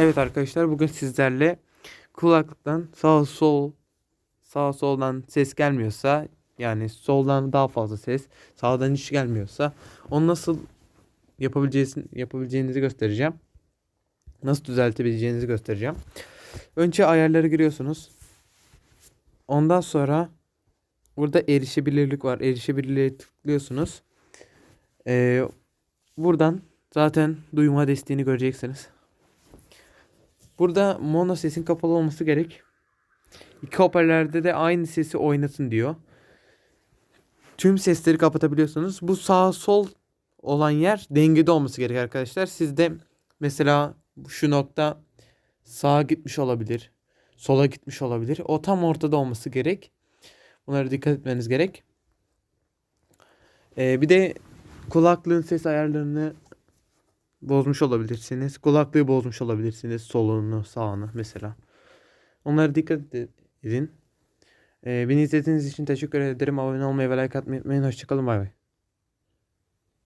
Evet arkadaşlar bugün sizlerle kulaklıktan sağ sol sağ soldan ses gelmiyorsa yani soldan daha fazla ses sağdan hiç gelmiyorsa onu nasıl yapabileceğiniz, yapabileceğinizi göstereceğim. Nasıl düzeltebileceğinizi göstereceğim. Önce ayarları giriyorsunuz. Ondan sonra burada erişebilirlik var. Erişebilirliğe tıklıyorsunuz. Ee, buradan zaten duyma desteğini göreceksiniz. Burada mono sesin kapalı olması gerek. İki hoparlörde de aynı sesi oynatın diyor. Tüm sesleri kapatabiliyorsunuz. Bu sağ sol olan yer dengede olması gerek arkadaşlar. Sizde mesela şu nokta sağa gitmiş olabilir. Sola gitmiş olabilir. O tam ortada olması gerek. Bunlara dikkat etmeniz gerek. Ee, bir de kulaklığın ses ayarlarını bozmuş olabilirsiniz. Kulaklığı bozmuş olabilirsiniz. Solunu, sağını mesela. Onlara dikkat edin. Ee, beni izlediğiniz için teşekkür ederim. Abone olmayı ve like atmayı unutmayın. Hoşçakalın. Bay bay.